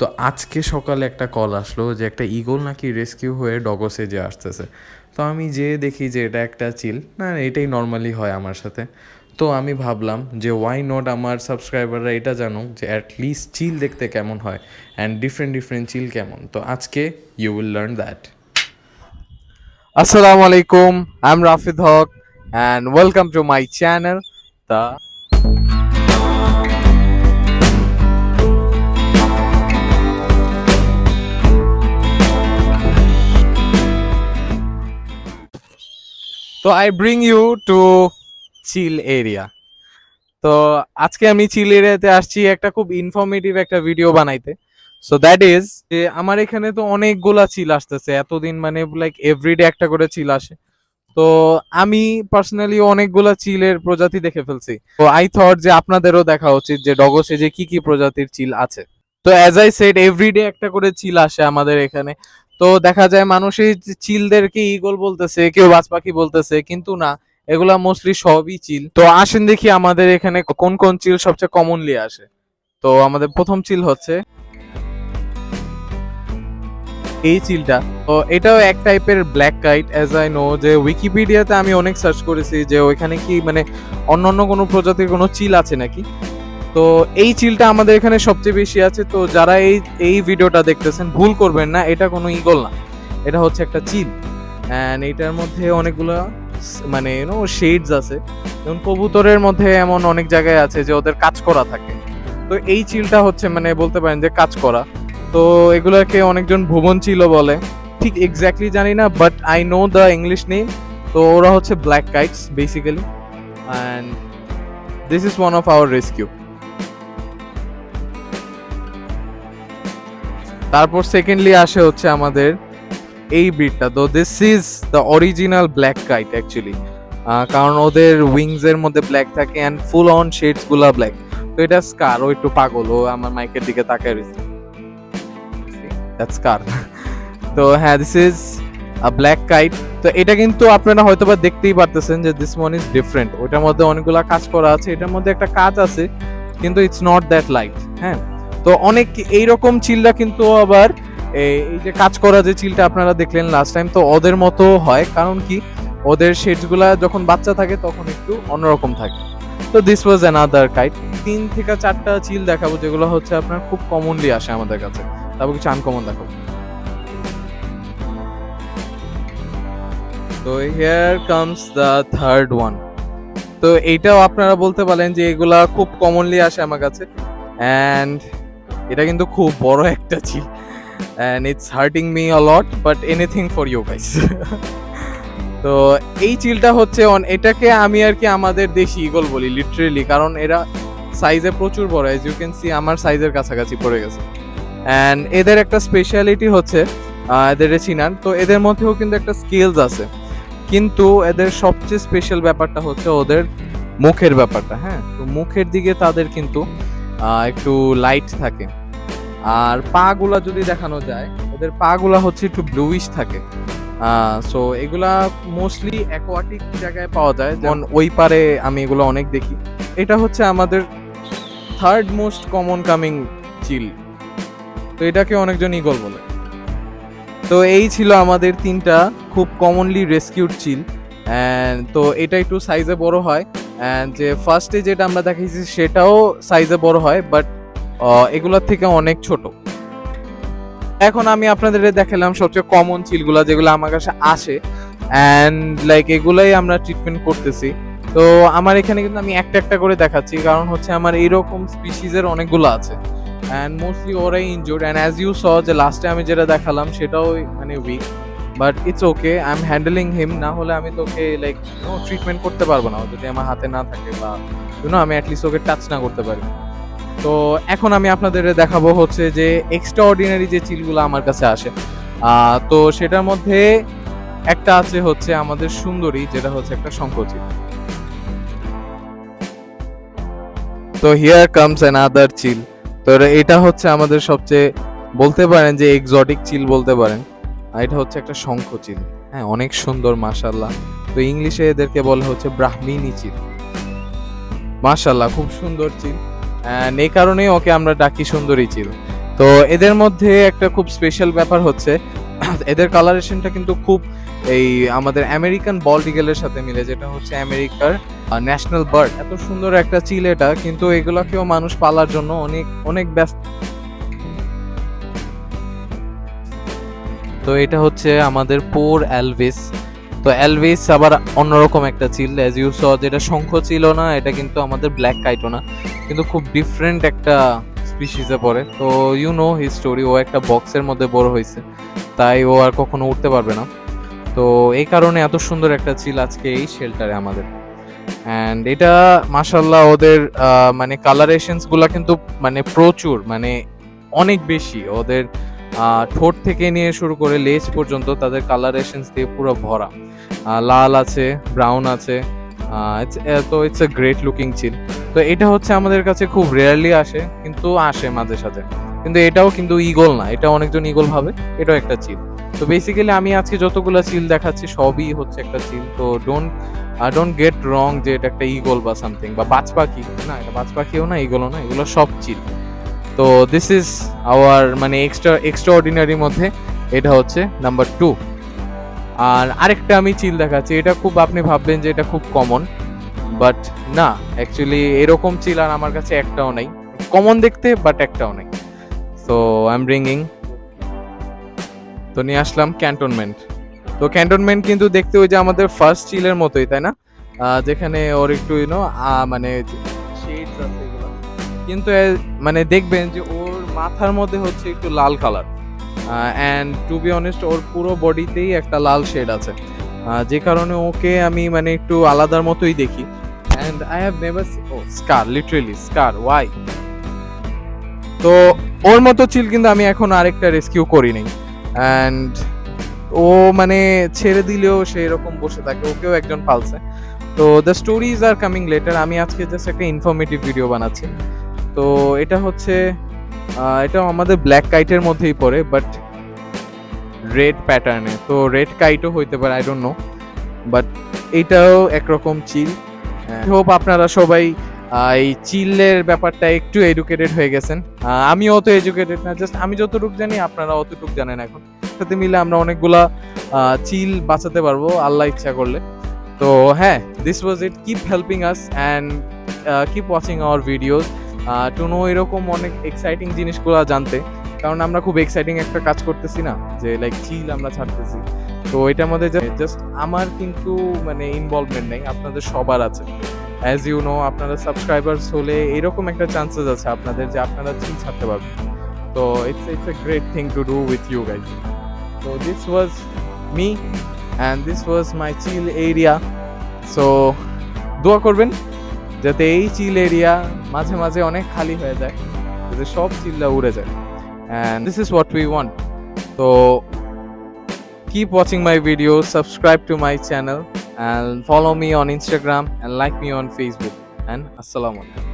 তো আজকে সকালে একটা কল আসলো যে একটা ইগল নাকি রেস্কিউ হয়ে ডগসে যে আসতেছে। তো আমি যেয়ে দেখি যে এটা একটা চিল। না এটাই নর্মালি হয় আমার সাথে। তো আমি ভাবলাম যে ওয়াই নট আমার সাবস্ক্রাইবাররা এটা জানুক যে অ্যাটলিস্ট চিল দেখতে কেমন হয় অ্যান্ড ডিফারেন্ট ডিফারেন্ট চিল কেমন। তো আজকে you will learn that Assalamu alaikum. I'm Rafid Haque and welcome to my channel The তো I bring you to chil area তো আজকে আমি চিল এরিয়াতে আসছি একটা খুব ইনফরমেটিভ একটা ভিডিও বানাইতে। সো দ্যাট ইজ যে আমার এখানে তো অনেকগুলা চিল আসতেছে। এতদিন মানে লাইক এভরিডে একটা করে চিল আসে। তো, আমি পার্সোনালি অনেকগুলা চিলের প্রজাতি দেখে ফেলছি। তো আই থট যে আপনাদেরও দেখা উচিত যে ডগসে যে কি কি প্রজাতির চিল আছে। তো অ্যাজ আই সেড এভরিডে একটা করে চিল আসে আমাদের এখানে। তো দেখা যায় মানুষ এই যে চিলদেরকে ইগল বলতেছে, কেউ বাজ পাখি বলতেছে, কিন্তু না, এগুলা মোস্টলি সবই চিল। তো আসেন দেখি আমাদের এখানে কোন কোন চিল সবচেয়ে কমনলি আসে। তো আমাদের প্রথম চিল হচ্ছে এই চিলটা। তো এটাও এক টাইপের black kite as I know যে উইকিপিডিয়াতে আমি অনেক সার্চ করেছি যে ওইখানে কি মানে অন্য অন্য কোনো প্রজাতির কোনো চিল আছে নাকি? তো এই চিলটা আমাদের এখানে সবচেয়ে বেশি আছে। তো যারা এই এই ভিডিওটা দেখতেছেন, ভুল করবেন না, এটা কোনো ইগল না। এটা হচ্ছে একটা চিল। অ্যান্ড এটার মধ্যে অনেকগুলো মানে নো শেডস আছে। যেমন কবুতরের মধ্যে এমন অনেক জায়গায় আছে যে ওদের কাজ করা থাকে। তো এই চিলটা হচ্ছে মানে বলতে পারেন যে কাজ করা। তো এগুলোকে অনেকজন ভুবন চিলও বলে। ঠিক এক্স্যাক্টলি জানি না but I know the English name তো ওরা হচ্ছে black kites basically and this is one of our rescue তারপর সেকেন্ডলি আসে হচ্ছে আমাদের এই ব্রিডটা তো this is the original black kite actually কারণ ওদের উইংস এর মধ্যে ব্ল্যাক থাকে অ্যান্ড ফুল অন শেডসগুলা ব্ল্যাক তো এটা স্কার ও একটু পাগল, ও আমার মাইকের দিকে তাকায় রয়েছে। দ্যাটস কার তো হ্যাঁ this is a black kite তো এটা কিন্তু আপনারা হয়তো বা দেখতেই পারতেছেন যে দিস ওয়ান ইজ ডিফারেন্ট ওটার মধ্যে অনেকগুলা কাজ করা আছে, এটার মধ্যে একটা কাজ আছে, কিন্তু ইটস নট দ্যাট লাইট হ্যাঁ? তো অনেক এইরকম চিলটা কিন্তু আবার এই এই যে কাজ করা যে চিলটা আপনারা দেখলেন লাস্ট টাইম তো ওদের মতো হয়। কারণ কি? ওদের শেডসগুলা যখন বাচ্চা থাকে, তখন একটু অন্যরকম থাকে। তো দিস ওয়াজ অ্যানাদার কাইট তিন থেকে চারটা চিল দেখাবো, যেগুলো হচ্ছে আপনার খুব কমনলি আসে আমাদের কাছে। তারপর কিছু আনকমন দেখাবো। তো here comes the third one তো এইটাও আপনারা বলতে পারেন যে এগুলা খুব কমনলি আসে আমার কাছে। অ্যান্ড এটা কিন্তু খুব বড় একটা চিল and it's hurting me a lot but anything for you guys তো এই চিলটা হচ্ছে অন- এটাকে আমি আর কি আমাদের দেশি ইগল বলি লিটারেলি কারণ এরা সাইজে প্রচুর বড় এজ ইউ ক্যান সি আমার সাইজের কাছাকাছি পড়ে গেছে। অ্যান্ড এদের একটা স্পেশালিটি হচ্ছে এদের চিনার, তো এদের মধ্যেও কিন্তু একটা স্কিলস আছে। কিন্তু এদের সবচেয়ে স্পেশাল ব্যাপারটা হচ্ছে ওদের মুখের ব্যাপারটা হ্যাঁ? তো মুখের দিকে তাদের কিন্তু একটু লাইট থাকে। আর পা গুলা যদি দেখানো যায় ওদের পা গুলা হচ্ছে একটু ব্লুইশ থাকে। সো এগুলা মোস্টলি অ্যাকোয়াটিক জায়গায় পাওয়া যায়। যেমন ওই পারে আমি এগুলো অনেক দেখি। এটা হচ্ছে আমাদের থার্ড মোস্ট কমন কামিং চিল তো এটাকে অনেকজন ইগল বলে। তো এই ছিল আমাদের তিনটা খুব কমনলি রেস্কিউড চিল অ্যান্ড তো এটা একটু সাইজে বড় হয়। অ্যান্ড যে ফার্স্টে যেটা আমরা দেখাইছি সেটাও সাইজে বড় হয় বাট এগুলোর থেকে অনেক ছোট। এখন আমি আপনাদের দেখালাম সবচেয়ে কমন চিলগুলা যেগুলো আমার কাছে আসে। অ্যান্ড লাইক এগুলাই আমরা ট্রিটমেন্ট করতেছি। তো আমার এখানে কিন্তু আমি একটা একটা করে দেখাচ্ছি। কারণ হচ্ছে আমার এইরকম স্পিসিসের অনেকগুলো আছে। অ্যান্ড মোস্টলি ওরাই injured and as you saw যে লাস্টে আমি যেটা দেখালাম সেটাও মানে weak but it's okay I am handling him না হলে আমি তোকে লাইক ট্রিটমেন্ট করতে পারব না। যদি আমার হাতে না থাকে বা ইউনো আমি অ্যাটলিস্ট ওকে টাচ না করতে পারি। তো এখন আমি আপনাদের দেখাবো হচ্ছে যে এক্সট্রা অর্ডিনারি যে চিলগুলো আমার কাছে আসে। তো সেটার মধ্যে একটা আছে হচ্ছে আমাদের সুন্দরী, যেটা হচ্ছে একটা শঙ্কচিল তো হিয়ার কামস অ্যানাদার চিল। তো এটা হচ্ছে আমাদের সবচেয়ে বলতে পারেন যে এক্সোটিক চিল বলতে পারেন। এটা হচ্ছে একটা শঙ্খ চিল হ্যাঁ অনেক সুন্দর মাশাল্লাহ তো ইংলিশে এদেরকে বলা হচ্ছে ব্রাহ্মিনী চিল। মাশাল্লাহ খুব সুন্দর চিল। এই কারণেই ওকে আমরা ডাকি সুন্দরী চিল। তো এদের মধ্যে একটা খুব স্পেশাল ব্যাপার হচ্ছে, এদের কালারেশনটা কিন্তু খুব এই আমাদের আমেরিকান বল ইগলের সাথে মিলে, যেটা হচ্ছে আমেরিকার ন্যাশনাল বার্ড এত সুন্দর একটা চিল এটা, কিন্তু এগুলাকেও মানুষ পালার জন্য অনেক অনেক ব্যস্ত। তো এটা হচ্ছে আমাদের পোর অ্যালভিস তো অ্যালভিস আবার অন্যরকম একটা চিল অ্যাজ ইউ স যেটা শঙ্খ ছিল না, এটা কিন্তু আমাদের ব্ল্যাক কাইটো না। কিন্তু খুব ডিফারেন্ট একটা স্পিসিসে পড়ে। তো ইউ নো হিজ স্টোরি ও একটা বক্সের মধ্যে বড় হয়েছে, তাই ও আর কখনো উঠতে পারবে না। তো এই কারণে এত সুন্দর একটা চিল আজকে এই শেল্টারে আমাদের। অ্যান্ড এটা মাসাল্লাহ ওদের মানে কালারেশনসগুলা কিন্তু মানে প্রচুর মানে অনেক বেশি। ওদের ঠোঁট থেকে নিয়ে শুরু করে লেজ পর্যন্ত তাদের কালারেশনস দিয়ে পুরো ভরা। লাল আছে ব্রাউন আছে তো it's a great looking chil তো এটা হচ্ছে আমাদের কাছে খুব রেয়ারলি আসে, কিন্তু আসে মাঝে সাথে কিন্তু এটাও কিন্তু ইগল না, এটা অনেকজন ইগল ভাবে, এটাও একটা চিল তো বেসিক্যালি আমি আজকে যতগুলো চিল দেখাচ্ছি, সবই হচ্ছে একটা চিল তো ডোন্ট ডোন্ট গেট রং যে এটা একটা ইগল বা সামথিং বা বাজ পাখি। না, এটা বাজ পাখিও না ইগলও না, এগুলো সব চিল তো দিস ইজ আওয়ার মানে এক্সট্রা এক্সট্রা অর্ডিনারির মধ্যে এটা হচ্ছে নাম্বার টু আর আরেকটা আমি চিল দেখাচ্ছি, এটা খুব আপনি ভাববেন যে এটা খুব কমন বাট না অ্যাকচুয়ালি এরকম চিল আর আমার কাছে একটাও নাই। কমন দেখতে বাট একটাও নেই। সো আই এম ব্রিঙ্গিং তো নিয়ে আসলাম ক্যান্টনমেন্ট তো ক্যান্টনমেন্ট কিন্তু দেখতে ওই যে আমাদের ফার্স্ট চিলের মতোই, তাই না? যেখানে ওর একটু ইউনো মানে। কিন্তু মানে দেখবেন যে ওর মাথার মধ্যে হচ্ছে একটু লাল colour and to be honest ওর পুরো বডিতেই একটা লাল শেড আছে। যে কারণে ওকে আমি মানে একটু আলাদার মতোই দেখি। And I have never O scar literally scar why তো ওর মতো চিল কিন্তু আমি এখন আরেকটা রেস্কিউ করি নাই অ্যান্ড ও মানে ছেড়ে দিলেও সেই রকম বসে থাকে, ওকেও একজন পালছে। তো the stories are coming later আমি আজকে জাস্ট একটা ইনফরমেটিভ ভিডিও বানাচ্ছি। তো এটা হচ্ছে এটা আমাদের ব্ল্যাক কাইটের মধ্যেই পড়ে বাট রেড প্যাটার্নে তো রেড কাইটও হইতে পারে আই ডোন্ট নো বাট এটাও একরকম চিল হোপ আপনারা সবাই এই চিলের ব্যাপারটা একটু এডুকেটেড হয়ে গেছেন। আমি অত এডুকেটেড না জাস্ট আমি যতটুকু জানি, আপনারা অতটুকু জানেন এখন। সাথে মিলে আমরা অনেকগুলা চিল বাঁচাতে পারব, আল্লাহ ইচ্ছা করলে। তো হ্যাঁ this was it keep helping us and keep watching our videos to know এরকম অনেক এক্সাইটিং জিনিসগুলো জানতে। কারণ আমরা খুব এক্সাইটিং একটা কাজ করতেছি না, যে লাইক চিল আমরা ছাড়তেছি। তো এটার মধ্যে জাস্ট আমার কিন্তু মানে ইনভলভমেন্ট নেই, আপনাদের সবার আছে। অ্যাজ ইউ নো আপনারা সাবস্ক্রাইবার্স হলে এরকম একটা চান্সেস আছে আপনাদের যে, আপনারা চিল ছাড়তে পারবেন। তো it's it's a great thing to do with you guys তো this was me and this was my chill area so দোয়া করবেন। যাতে এই চিল এরিয়া মাঝে মাঝে অনেক খালি হয়ে যায়, যাতে সব চিল্লা উড়ে যায়। And this is what we want তো keep watching my video subscribe to my channel and follow me on Instagram and like me on Facebook and আসসালামু আলাইকুম